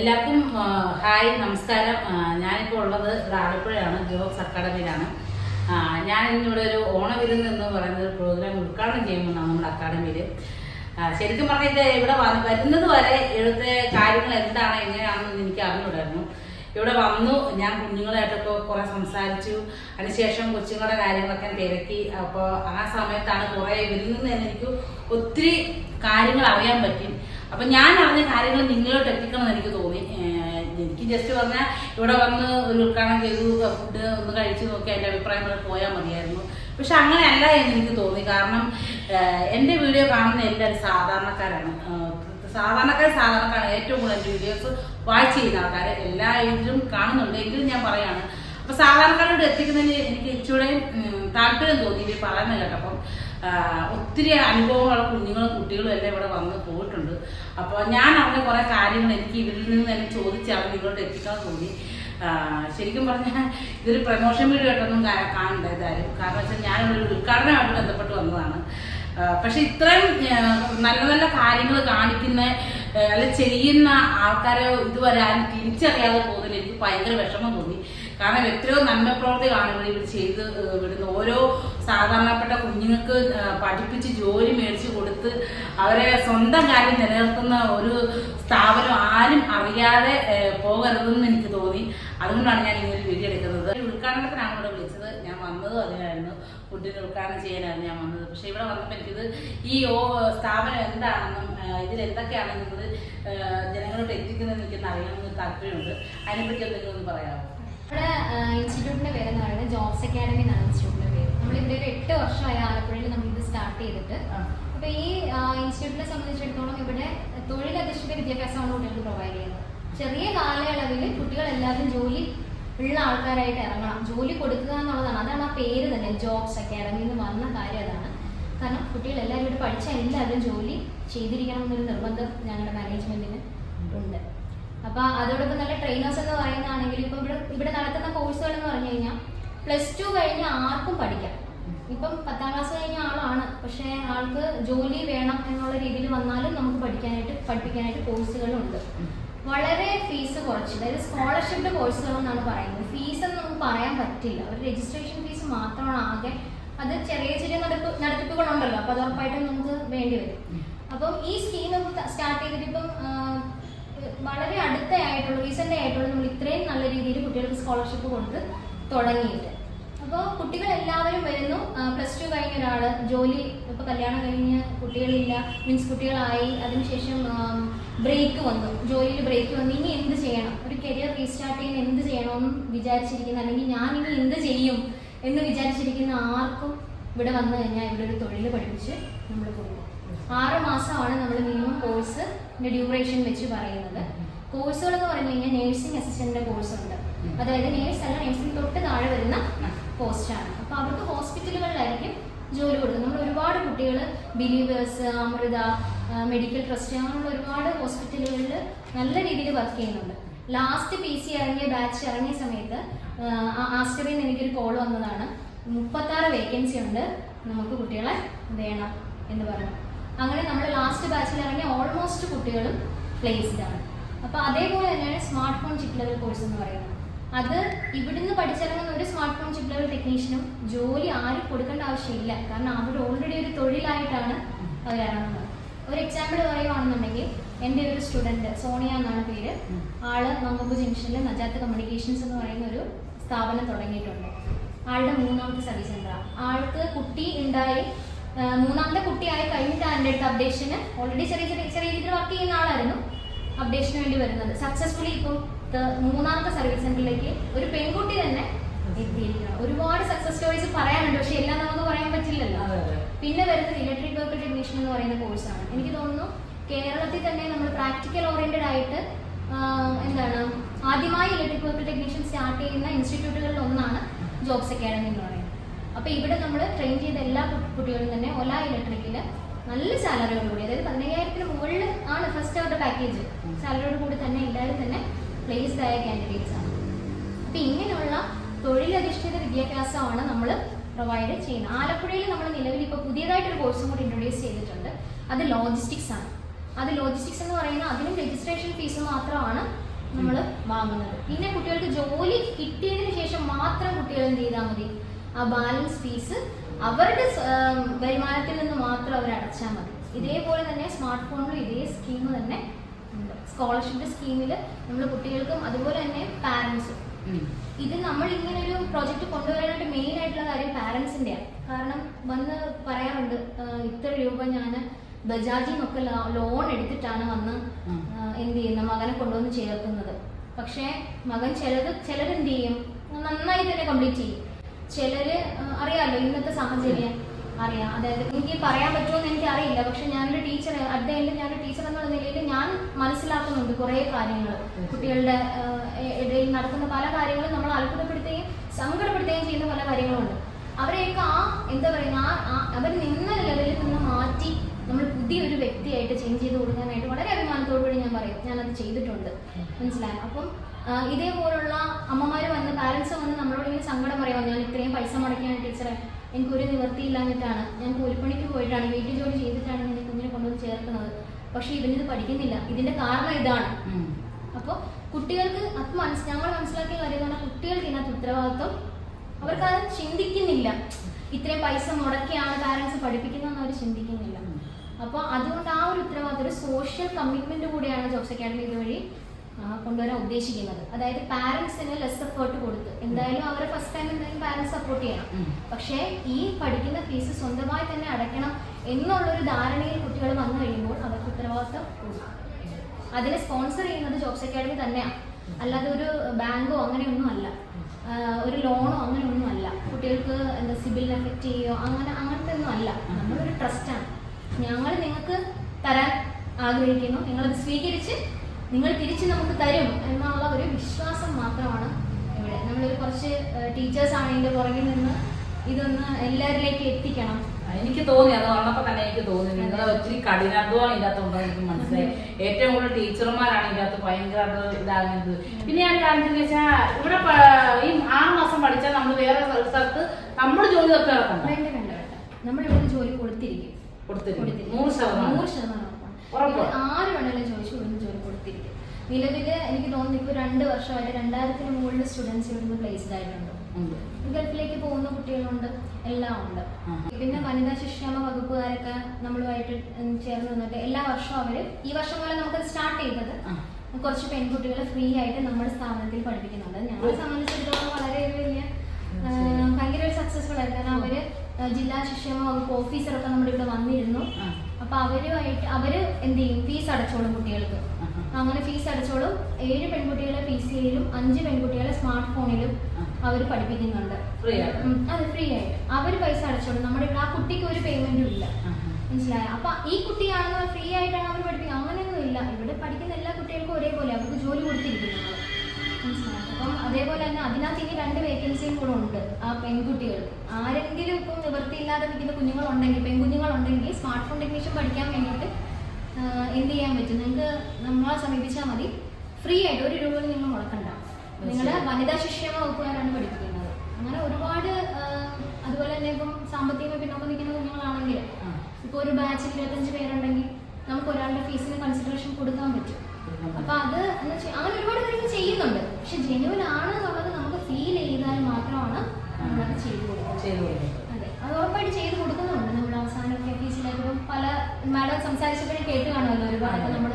എല്ലാവർക്കും ഹായ് നമസ്കാരം. ഞാനിപ്പോൾ ഉള്ളത് ആലപ്പുഴയാണ് ജോബ്സ് അക്കാഡമിയിലാണ്. ഞാൻ ഇന്നിവിടെ ഒരു ഓണവിരുന്ന് എന്ന് പറയുന്ന ഒരു പ്രോഗ്രാം ഉദ്ഘാടനം ചെയ്യുമെന്നാണ് നമ്മുടെ അക്കാഡമിയിൽ ശരിക്കും പറഞ്ഞിട്ട് ഇവിടെ വരുന്നത് വരെ ഇവിടുത്തെ കാര്യങ്ങൾ എന്താണ് എങ്ങനെയാണെന്ന് എനിക്ക് അറിഞ്ഞൂടായിരുന്നു ഇവിടെ വന്നു ഞാൻ കുഞ്ഞുങ്ങളായിട്ടൊക്കെ കുറെ സംസാരിച്ചു. അതിനുശേഷം കൊച്ചുങ്ങളുടെ കാര്യങ്ങളൊക്കെ തിരക്കി. അപ്പോൾ ആ സമയത്താണ് കുറെ ഇവരിൽ നിന്ന് തന്നെ എനിക്ക് ഒത്തിരി കാര്യങ്ങൾ അറിയാൻ പറ്റി. അപ്പൊ ഞാൻ അറിഞ്ഞ കാര്യങ്ങൾ നിങ്ങളോട്ട് എത്തിക്കണം എന്ന് എനിക്ക് തോന്നി. എനിക്ക് ജസ്റ്റ് പറഞ്ഞാൽ ഇവിടെ വന്ന് ഒരു ഉദ്ഘാടനം ചെയ്തു ഫുഡ് ഒന്ന് കഴിച്ചു നോക്കി എന്റെ അഭിപ്രായം പറഞ്ഞ് പോയാൽ മതിയായിരുന്നു. പക്ഷെ അങ്ങനെയല്ല എന്ന് എനിക്ക് തോന്നി. കാരണം എന്റെ വീഡിയോ കാണുന്ന എല്ലാവരും സാധാരണക്കാരാണ്. സാധാരണക്കാർ സാധാരണക്കാരാണ്. ഏറ്റവും കൂടുതൽ എന്റെ വീഡിയോസ് വാച്ച് ചെയ്യുന്ന ആൾക്കാർ എല്ലാ ഏജിലും കാണുന്നുണ്ട്. എങ്കിലും ഞാൻ പറയാണ്. അപ്പൊ സാധാരണക്കാരോട് എത്തിക്കുന്നതിന് എനിക്ക് ഇച്ചിരി താല്പര്യം തോന്നി. ഇവർ പറയുന്നത് കേട്ടപ്പം ഒത്തിരി അനുഭവമുള്ള കുഞ്ഞുങ്ങളും കുട്ടികളും എല്ലാം ഇവിടെ വന്ന് പോയിട്ടുണ്ട്. അപ്പോൾ ഞാൻ അവരുടെ കുറേ കാര്യങ്ങൾ എനിക്ക് ഇവരിൽ നിന്ന് തന്നെ ചോദിച്ച് അവർ എത്തിക്കാൻ തോന്നി ശരിക്കും പറഞ്ഞാൽ ഇതൊരു പ്രമോഷൻ വീഡിയോ ആയിട്ടൊന്നും കാണണ്ട ഇതായാലും കാരണം വെച്ചാൽ ഞാനൊരു ഉദ്ഘാടനമായിട്ട് ബന്ധപ്പെട്ട് വന്നതാണ്. പക്ഷെ ഇത്രയും നല്ല നല്ല കാര്യങ്ങൾ കാണിക്കുന്ന അല്ല ചെയ്യുന്ന ആൾക്കാരെ ഇതുവരെ ആരും തിരിച്ചറിയാതെ പോകുന്നതിൽ എനിക്ക് ഭയങ്കര വിഷമം തോന്നി. കാരണം എത്രയോ നന്മ പ്രവർത്തികളാണ് ഇവിടെ ഇവർ ചെയ്ത് വിടുന്നത്. വിടുന്ന ഓരോ സാധാരണപ്പെട്ട കുഞ്ഞുങ്ങൾക്ക് പഠിപ്പിച്ച് ജോലി മേടിച്ച് കൊടുത്ത് അവരെ സ്വന്തം കാര്യം നിലനിർത്തുന്ന ഒരു സ്ഥാപനം ആരും അറിയാതെ പോകരുതെന്ന് എനിക്ക് തോന്നി. അതുകൊണ്ടാണ് ഞാൻ ഇങ്ങനെ വീഡിയോ എടുക്കുന്നത്. ഉദ്ഘാടനത്തിനാണ് ഇവിടെ വിളിച്ചത്. ഞാൻ വന്നത് അതിനായിരുന്നു. ഫുഡിന് ഉദ്ഘാടനം ചെയ്യാനായിരുന്നു ഞാൻ വന്നത്. പക്ഷെ ഇവിടെ വന്നപ്പോൾ എനിക്കിത് ഈ ഓ സ്ഥാപനം എന്താണെന്നും ഇതിൽ എന്തൊക്കെയാണെന്നുള്ളത് ജനങ്ങളോട് എത്തിക്കുന്നത് എനിക്കൊന്ന് അറിയണമെന്ന് താല്പര്യമുണ്ട്. അതിനെപ്പറ്റി എന്തെങ്കിലും ഒന്ന് പറയാമോ? നമ്മുടെ ഇൻസ്റ്റിറ്റ്യൂട്ടിന്റെ പേര് എന്ന് പറയുന്നത് ജോബ്സ് അക്കാഡമി എന്നാണ് ഇൻസ്റ്റിറ്റ്യൂട്ടിന്റെ പേര്. നമ്മളിവിടെ ഒരു എട്ട് വർഷമായ ആലപ്പുഴയിൽ നമ്മൾ ഇത് സ്റ്റാർട്ട് ചെയ്തിട്ട്. അപ്പൊ ഈ ഇൻസ്റ്റിറ്റ്യൂട്ടിനെ സംബന്ധിച്ചിടത്തോളം ഇവിടെ തൊഴിലധിഷ്ഠിത വിദ്യാഭ്യാസമാണ് കുട്ടികൾക്ക് പ്രൊവൈഡ് ചെയ്യുന്നത്. ചെറിയ കാലയളവിൽ കുട്ടികൾ എല്ലാവരും ജോലി ഉള്ള ആൾക്കാരായിട്ട് ഇറങ്ങണം. ജോലി കൊടുക്കുക എന്നുള്ളതാണ്. അതാണ് ആ പേര് തന്നെ ജോബ്സ് അക്കാഡമി എന്ന് വന്ന കാര്യം അതാണ്. കാരണം കുട്ടികൾ എല്ലാവരും ഇവിടെ പഠിച്ച എല്ലാവരും ജോലി ചെയ്തിരിക്കണം എന്നൊരു നിർബന്ധം ഞങ്ങളുടെ മാനേജ്മെന്റിന് ഉണ്ട്. അപ്പൊ അതോടൊപ്പം നല്ല ട്രെയിനേഴ്സ് എന്ന് പറയുന്നതാണെങ്കിൽ ഇപ്പൊ ഇവിടെ ഇവിടെ നടത്തുന്ന കോഴ്സുകൾ എന്ന് പറഞ്ഞു കഴിഞ്ഞാൽ പ്ലസ് ടു കഴിഞ്ഞ ആർക്കും പഠിക്കാം. ഇപ്പം പത്താം ക്ലാസ് കഴിഞ്ഞ ആളാണ്. പക്ഷെ ആൾക്ക് ജോലി വേണം എന്നുള്ള രീതിയിൽ വന്നാലും നമുക്ക് പഠിക്കാനായിട്ട് പഠിപ്പിക്കാനായിട്ട് കോഴ്സുകളുണ്ട് വളരെ ഫീസ് കുറച്ച്. അതായത് സ്കോളർഷിപ്പ് കോഴ്സുകൾ എന്നാണ് പറയുന്നത്. ഫീസ് എന്ന് നമുക്ക് പറയാൻ പറ്റില്ല. ഒരു രജിസ്ട്രേഷൻ ഫീസ് മാത്രമാണ് ആകെ. അത് ചെറിയ ചെറിയ നടപ്പ് നടത്തിപ്പുകളുണ്ടല്ലോ. അപ്പൊ അത് ഉറപ്പായിട്ടും നമുക്ക് വേണ്ടി വരും. അപ്പം ഈ സ്കീം സ്റ്റാർട്ട് ചെയ്തിട്ട് ഇപ്പം വളരെ അടുത്തായിട്ടുള്ള റീസെന്റ് ആയിട്ടുള്ള നമ്മൾ ഇത്രയും നല്ല രീതിയിൽ കുട്ടികൾക്ക് സ്കോളർഷിപ്പ് കൊണ്ട് തുടങ്ങിയിട്ട്. അപ്പോൾ കുട്ടികൾ എല്ലാവരും വരുന്നു പ്ലസ് ടു കഴിഞ്ഞ ഒരാൾ ജോലി ഇപ്പോൾ കല്യാണം കഴിഞ്ഞ് കുട്ടികളില്ല മീൻസ് കുട്ടികളായി. അതിനുശേഷം ബ്രേക്ക് വന്നു. ജോലിയിൽ ബ്രേക്ക് വന്നു. ഇനി എന്ത് ചെയ്യണം? ഒരു കരിയർ റീസ്റ്റാർട്ട് ചെയ്യുന്ന എന്ത് ചെയ്യണമെന്ന് വിചാരിച്ചിരിക്കുന്ന അല്ലെങ്കിൽ ഞാൻ ഇനി എന്ത് ചെയ്യും എന്ന് വിചാരിച്ചിരിക്കുന്ന ആർക്കും ഇവിടെ വന്നു കഴിഞ്ഞാൽ ഇവിടെ ഒരു തൊഴിൽ പഠിപ്പിച്ച് നമ്മൾ കൊടുക്കും ആറ് മാസമാണ് നമ്മൾ മിനിമം കോഴ്സിന്റെ ഡ്യൂറേഷൻ വെച്ച് പറയുന്നത്. കോഴ്സുകൾ എന്ന് പറഞ്ഞു കഴിഞ്ഞാൽ നേഴ്സിംഗ് അസിസ്റ്റന്റിന്റെ കോഴ്സ് ഉണ്ട്. അതായത് നേഴ്സ് അല്ല നേഴ്സിംഗ് തൊട്ട് താഴെ വരുന്ന പോസ്റ്റാണ് അപ്പൊ അവർക്ക് ഹോസ്പിറ്റലുകളിലായിരിക്കും ജോലി കൊടുക്കുന്നത്. നമ്മൾ ഒരുപാട് കുട്ടികൾ ബിലീവേഴ്സ് അമൃത മെഡിക്കൽ ട്രസ്റ്റ് അങ്ങനെയുള്ള ഒരുപാട് ഹോസ്പിറ്റലുകളിൽ നല്ല രീതിയിൽ വർക്ക് ചെയ്യുന്നുണ്ട്. ലാസ്റ്റ് പി സി ഇറങ്ങിയ ബാച്ച് ഇറങ്ങിയ സമയത്ത് ആസ്റ്ററിൽ നിന്ന് എനിക്കൊരു കോൾ വന്നതാണ്. മുപ്പത്താറ് വേക്കൻസി ഉണ്ട്. നമുക്ക് കുട്ടികളെ വേണം എന്ന് പറഞ്ഞു. അങ്ങനെ നമ്മൾ ലാസ്റ്റ് ബാച്ചിൽ ഇറങ്ങിയ ഓൾമോസ്റ്റ് കുട്ടികളും പ്ലേസ്ഡ് ആണ്. അപ്പൊ അതേപോലെ തന്നെയാണ് smart phone chip level course എന്ന് പറയുന്നത്. അത് ഇവിടുന്ന് പഠിച്ചിറങ്ങുന്ന ഒരു സ്മാർട്ട് ഫോൺ ചിപ്പ് ലെവൽ ടെക്നീഷ്യനും ജോലി ആരും കൊടുക്കേണ്ട ആവശ്യമില്ല. കാരണം അവർ ഓൾറെഡി ഒരു തൊഴിലായിട്ടാണ് അവർ ഇറങ്ങുന്നത് ഒരു എക്സാമ്പിൾ പറയുവാണെന്നുണ്ടെങ്കിൽ എന്റെ ഒരു സ്റ്റുഡന്റ് സോണിയ എന്നാണ് പേര്. ആൾ മങ്കമ്പ് ജംഗ്ഷനിൽ നജാത്ത് കമ്മ്യൂണിക്കേഷൻസ് എന്ന് പറയുന്ന ഒരു സ്ഥാപനം തുടങ്ങിയിട്ടുണ്ട്. ആളുടെ മൂന്നാമത്തെ സർവീസ് സെന്ററാണ് ആൾക്ക് കുട്ടി ഉണ്ടായി മൂന്നാമത്തെ കുട്ടിയായി കഴിഞ്ഞിട്ടാണ് എന്റെ അടുത്ത് അപ്ഡേഷന് ഓൾറെഡി ചെറിയ ചെറിയ ചെറിയ രീതിയിൽ വർക്ക് ചെയ്യുന്ന ആളായിരുന്നു അപ്ഡേഷന് വേണ്ടി വരുന്നത്. സക്സസ്ഫുള്ളി ഇപ്പം മൂന്നാമത്തെ സർവീസ് സെന്ററിലേക്ക് ഒരു പെൺകുട്ടി തന്നെ ഒരുപാട് സക്സസ് സ്റ്റോറീസ് പറയാനുണ്ട് പക്ഷെ എല്ലാം നമുക്ക് പറയാൻ പറ്റില്ലല്ലോ. പിന്നെ വരുന്നത് ഇലക്ട്രിക് വെഹിക്കിൾ ടെക്നീഷ്യൻ എന്ന് പറയുന്ന കോഴ്സാണ് എനിക്ക് തോന്നുന്നു കേരളത്തിൽ തന്നെ നമ്മൾ പ്രാക്ടിക്കൽ ഓറിയന്റഡ് ആയിട്ട് എന്താണ് ആദ്യമായി ഇലക്ട്രിക് വെഹിക്കിൾ ടെക്നീഷ്യൻ സ്റ്റാർട്ട് ചെയ്യുന്ന ഇൻസ്റ്റിറ്റ്യൂട്ടുകളിൽ ഒന്നാണ് ജോബ്സ് അക്കാഡമി എന്ന് പറയുന്നത്. അപ്പൊ ഇവിടെ നമ്മൾ ട്രെയിൻ ചെയ്ത എല്ലാ കുട്ടികളും തന്നെ ഒല ഇലക്ട്രിക്കിൽ നല്ല സാലറിയോടുകൂടി അതായത് പതിനയ്യായിരത്തിന് മുകളിൽ ആണ് ഫസ്റ്റ് അവരുടെ പാക്കേജ് സാലറിയോട് കൂടി തന്നെ എല്ലാവരും തന്നെ പ്ലേസ്ഡ് ആയ കാൻഡിഡേറ്റ്സ് ആണ്. അപ്പൊ ഇങ്ങനെയുള്ള തൊഴിലധിഷ്ഠിത വിദ്യാഭ്യാസമാണ് നമ്മൾ പ്രൊവൈഡ് ചെയ്യുന്നത്. ആലപ്പുഴയിൽ നമ്മൾ നിലവിൽ ഇപ്പോൾ പുതിയതായിട്ടൊരു കോഴ്സും കൂടി ഇൻട്രൊഡ്യൂസ് ചെയ്തിട്ടുണ്ട്. അത് ലോജിസ്റ്റിക്സ് ആണ്. അത് ലോജിസ്റ്റിക്സ് എന്ന് പറയുന്ന അതിനും രജിസ്ട്രേഷൻ ഫീസ് മാത്രമാണ് നമ്മൾ വാങ്ങുന്നത്. പിന്നെ കുട്ടികൾക്ക് ജോലി കിട്ടിയതിന് ശേഷം മാത്രം കുട്ടികൾ എന്ത് ചെയ്താൽ മതി? ആ ബാലൻസ് ഫീസ് അവരുടെ വരുമാനത്തിൽ നിന്ന് മാത്രം അവർ അടച്ചാൽ മതി. ഇതേപോലെ തന്നെ സ്മാർട്ട് ഫോണിലും ഇതേ സ്കീം തന്നെ ഉണ്ട്. സ്കോളർഷിപ്പ് സ്കീമിൽ നമ്മൾ കുട്ടികൾക്കും അതുപോലെ തന്നെ പാരൻസും ഇത് നമ്മൾ ഇങ്ങനെ ഒരു പ്രോജക്റ്റ് കൊണ്ടുവരാനായിട്ട് മെയിൻ ആയിട്ടുള്ള കാര്യം പാരന്റ്സിന്റെയാണ് കാരണം വന്ന് പറയാറുണ്ട് ഇത്ര രൂപ ഞാൻ ബജാജിൽ നിന്നൊക്കെ ലോൺ എടുത്തിട്ടാണ് വന്ന്. എന്ത് ചെയ്യുന്ന മകനെ കൊണ്ടുവന്ന് ചേർക്കുന്നത്. പക്ഷേ മകൻ ചിലത് ചിലരെന്ത് ചെയ്യും? നന്നായി തന്നെ കംപ്ലീറ്റ് ചെയ്യും. ചിലര് അറിയാമല്ലോ അറിയാലോ ഇന്നത്തെ സാഹചര്യം അറിയാം. അതായത് എനിക്ക് പറയാൻ പറ്റുമോ എന്ന് എനിക്ക് അറിയില്ല. പക്ഷെ ഞാനൊരു ടീച്ചർ അറ്റ് ദ എൻഡ് ഞാനൊരു ടീച്ചർ എന്നുള്ള നിലയിൽ ഞാൻ മനസ്സിലാക്കുന്നുണ്ട് കുറേ കാര്യങ്ങൾ കുട്ടികളുടെ ഇടയിൽ നടക്കുന്ന പല കാര്യങ്ങളും നമ്മൾ അത്ഭുതപ്പെടുത്തുകയും സങ്കടപ്പെടുത്തുകയും ചെയ്യുന്ന പല കാര്യങ്ങളുണ്ട്. അവരെയൊക്കെ ആ എന്താ പറയുക ആ- അവർ നിന്ന ലെവലിൽ നിന്ന് മാറ്റി നമ്മൾ പുതിയൊരു വ്യക്തിയായിട്ട് ചേഞ്ച് ചെയ്ത് കൊടുക്കാനായിട്ട് വളരെ അഭിമാനത്തോടു കൂടി ഞാൻ പറയും. ഞാൻ അത് ചെയ്തിട്ടുണ്ട്. മനസ്സിലായോ? അപ്പം ഇതേപോലുള്ള അമ്മമാർ വന്ന് പാരൻസ് വന്ന് നമ്മളോട് ഇങ്ങനെ സങ്കടം പറയാം. ഞാൻ ഇത്രയും പൈസ മുടക്കിയാണ് ടീച്ചറെ എനിക്ക് ഒരു നിവൃത്തിയില്ലാഞ്ഞിട്ടാണ്. ഞാൻ കൂലിപ്പണിക്ക് പോയിട്ടാണ് വീട്ടിൽ ജോലി ചെയ്തിട്ടാണ് ഞാൻ കുഞ്ഞിനെ കൊണ്ടുവന്ന് ചേർക്കുന്നത്. പക്ഷേ ഇവനിത് പഠിക്കുന്നില്ല. ഇതിന്റെ കാരണം ഇതാണ്. അപ്പോൾ കുട്ടികൾക്ക് അത് മനസ്സ് ഞങ്ങൾ മനസ്സിലാക്കിയ കാര്യം എന്ന് പറഞ്ഞാൽ കുട്ടികൾക്ക് ഇതിനകത്ത് ഉത്തരവാദിത്വം അവർക്ക് അത് ചിന്തിക്കുന്നില്ല. ഇത്രയും പൈസ മുടക്കിയാണ് പാരൻസ് പഠിപ്പിക്കുന്നതെന്ന് അവർ ചിന്തിക്കുന്നില്ല. അപ്പോൾ അതുകൊണ്ട് ആ ഒരു ഉത്തരവാദിത്വം ഒരു സോഷ്യൽ കമ്മിറ്റ്മെന്റ് കൂടിയാണ് ജോബ്സ് അക്കാഡമി ഇതുവഴി കൊണ്ടുവരാൻ ഉദ്ദേശിക്കുന്നത്. അതായത് പാരന്റ്സിന് ലെസ് എഫേർട്ട് കൊടുത്ത്. എന്തായാലും അവരെ ഫസ്റ്റ് ടൈം എന്തായാലും പാരന്റ്സ് സപ്പോർട്ട് ചെയ്യണം. പക്ഷേ ഈ പഠിക്കുന്ന ഫീസ് സ്വന്തമായി തന്നെ അടയ്ക്കണം എന്നുള്ളൊരു ധാരണയിൽ കുട്ടികൾ വന്നു കഴിയുമ്പോൾ അവർക്ക് ഉത്തരവാദിത്തം കൂടും. അതിനെ സ്പോൺസർ ചെയ്യുന്നത് ജോബ്സ് അക്കാഡമി തന്നെയാണ് അല്ലാതെ ഒരു ബാങ്കോ അങ്ങനെയൊന്നും അല്ല. ഒരു ലോണോ അങ്ങനെയൊന്നും അല്ല. കുട്ടികൾക്ക് എന്താ സിബിലിനെ എഫക്റ്റ് ചെയ്യോ അങ്ങനെ അങ്ങനത്തെ ഒന്നും അല്ല. നമ്മളൊരു ട്രസ്റ്റാണ് ഞങ്ങൾ നിങ്ങൾക്ക് തരാൻ ആഗ്രഹിക്കുന്നു. നിങ്ങളത് സ്വീകരിച്ച് നിങ്ങൾ തിരിച്ച് നമുക്ക് തരും എന്നുള്ള ഒരു വിശ്വാസം മാത്രമാണ് ഇവിടെ. നമ്മളൊരു കുറച്ച് ടീച്ചേഴ്സ് ആണ് ഇതിന്റെ പുറകിൽ നിന്ന് ഇതൊന്ന് എല്ലാവരിലേക്ക് എത്തിക്കണം. എനിക്ക് തോന്നി. അത് വന്നപ്പോ തന്നെ എനിക്ക് തോന്നി. നിങ്ങൾ ഒത്തിരി കഠിനാധ്വാനം ഇതിനകത്തുണ്ടോ എനിക്ക് മനസ്സിലായി. ഏറ്റവും കൂടുതൽ ടീച്ചർമാരാണ് ഇതിനകത്ത് ഭയങ്കര ഇതാകുന്നത്. പിന്നെ ഞാൻ കാണിച്ചെന്ന് വെച്ചാൽ ഇവിടെ ഈ ആറ് മാസം പഠിച്ചാൽ നമ്മൾ വേറെ സ്ഥലത്ത് നമ്മൾ ജോലി വേണ്ട വേണ്ട നമ്മളിവിടെ ജോലി കൊടുത്തിരിക്കും. കൊടുത്തിരിക്കും. കൊടുത്തിരിക്കും. നൂറ് ശതമാനം നൂറ് ശതമാനം ഉറപ്പ്. ആര് വേണമെങ്കിലും ചോദിച്ചു ഇവിടുന്ന് ജോലി കൊടുത്തിരിക്കും. നിലവിൽ എനിക്ക് തോന്നുന്നു ഇപ്പൊ രണ്ട് വർഷമായിട്ട് രണ്ടായിരത്തിന് മുകളിൽ സ്റ്റുഡൻസ് ഇവിടുന്ന് പ്ലേസ്ഡ് ആയിട്ടുണ്ട്. ഉണ്ട്. ഗൾഫിലേക്ക് പോകുന്ന കുട്ടികളുണ്ട്. എല്ലാം ഉണ്ട്. ആഹാ. പിന്നെ വനിതാ ശിശുക്ഷേമ വകുപ്പുകാരൊക്കെ നമ്മളുമായിട്ട് ഉം ചേർന്ന് നിന്നിട്ട് എല്ലാ വർഷവും അവർ ഈ വർഷം പോലെ നമുക്ക് സ്റ്റാർട്ട് ചെയ്തത് ആ. കുറച്ച് പെൺകുട്ടികളെ ഫ്രീ ആയിട്ട് നമ്മുടെ സ്ഥാപനത്തിൽ പഠിപ്പിക്കുന്നുണ്ട്. ഞങ്ങളെ സംബന്ധിച്ചിടത്തോളം വളരെ ഒരു വലിയ ആ, ഭയങ്കര ഒരു സക്സസ്ഫുൾ ആയിരുന്നു. കാരണം അവർ ജില്ലാ ശിക്ഷേമ വകുപ്പ് ഓഫീസറൊക്കെ നമ്മുടെ ഇവിടെ വന്നിരുന്നു. അപ്പൊ അവരുമായിട്ട് അവർ എന്ത് ചെയ്യും ഫീസ് അടച്ചോളും കുട്ടികൾക്ക്. അങ്ങനെ ഫീസ് അടച്ചോളും. ഏഴ് പെൺകുട്ടികളെ പി സി ഐയിലും അഞ്ച് പെൺകുട്ടികളെ സ്മാർട്ട് ഫോണിലും. അവർ പഠിപ്പിക്കുന്നുണ്ട്. അത് ഫ്രീ ആയിട്ട്. അവർ പൈസ അടച്ചോളും. നമ്മുടെ ഇവിടെ ആ കുട്ടിക്ക് ഒരു പേയ്മെന്റും ഇല്ല. മനസ്സിലായ? അപ്പൊ ഈ കുട്ടിയാണെന്ന് ഫ്രീ ആയിട്ടാണ് അവർ പഠിപ്പിക്കുക അങ്ങനെയൊന്നും ഇല്ല. ഇവിടെ പഠിക്കുന്ന എല്ലാ കുട്ടികൾക്കും ഒരേപോലെ അവർക്ക് ജോലി കൊടുത്തിരിക്കുന്നത് മനസ്സിലായോ? അപ്പം അതേപോലെ തന്നെ അതിനകത്ത് ഇനി രണ്ട് വേക്കൻസിയും കൂടെ ഉണ്ട് ആ പെൺകുട്ടികൾ ആരെങ്കിലും ഇപ്പം നിവൃത്തിയില്ലാതെ നിൽക്കുന്ന കുഞ്ഞുങ്ങളുണ്ടെങ്കിൽ പെൺകുഞ്ഞുങ്ങളുണ്ടെങ്കിൽ സ്മാർട്ട് ഫോൺ ടെക്നീഷ്യൻ പഠിക്കാൻ വേണ്ടിയിട്ട് എന്ത് ചെയ്യാൻ പറ്റും? നിങ്ങൾക്ക് നമ്മളെ സമീപിച്ചാൽ മതി. ഫ്രീ ആയിട്ട് ഒരു രൂപ നിങ്ങൾ മുടക്കണ്ട. നിങ്ങളുടെ വനിതാ ശിക്ഷേമ വകുപ്പുകാരാണ് പഠിപ്പിക്കുന്നത്. അങ്ങനെ ഒരുപാട് അതുപോലെ തന്നെ ഇപ്പം സാമ്പത്തികമായി പിന്നോക്കം നിൽക്കുന്ന കുഞ്ഞുങ്ങളാണെങ്കിൽ ഇപ്പൊ ഇപ്പോൾ ഒരു ബാച്ചിൽ ഇരുപത്തഞ്ച് പേരുണ്ടെങ്കിൽ നമുക്ക് ഒരാളുടെ ഫീസിന് കൺസിഡറേഷൻ കൊടുക്കാൻ പറ്റും. അപ്പൊ അത് അങ്ങനെ ഒരുപാട് കാര്യങ്ങൾ ചെയ്യുന്നുണ്ട്. പക്ഷെ ജെന്യൂൻ ആണ് മാത്രമാണ് നമ്മളത് ചെയ്തു കൊടുക്കുന്നത്. അതെ. അത് ഉറപ്പായിട്ട് ചെയ്ത് കൊടുക്കുന്നുണ്ട്. നമ്മൾ അവസാനമൊക്കെ ഇപ്പം പല മാഡം സംസാരിച്ചപ്പോഴും കേട്ട് കാണുമല്ലോ ഒരുപാട് നമ്മൾ